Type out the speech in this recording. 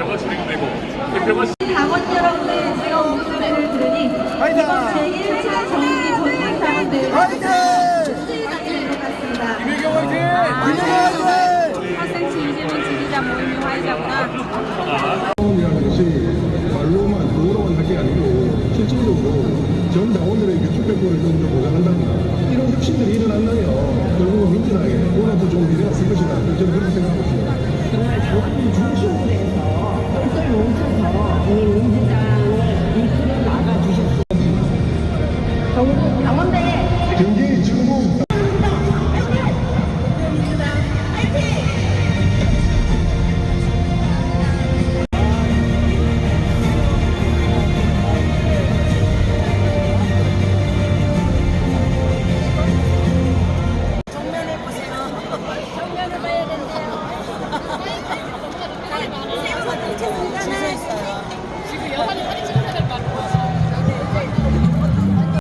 대표가 진행되고. 대표가 당원 여러분의 즐거운 목소리를 들으니 이번 제1차 정기 출시가 것 같습니다. 학생치 이재명 지지자 모임이 화이자구나. 이라는 것이 말로만 도로만 할 게 아니고 실질적으로 전 당원들의 유축백보를 좀 보장한다든가 이런 혁신들이 일어난다면 결국은 민주당에 오늘도 좀 미래가 쓸 것이다. 저는 그렇게 생각하고 있습니다. 그러나 당원이 중심 兄弟。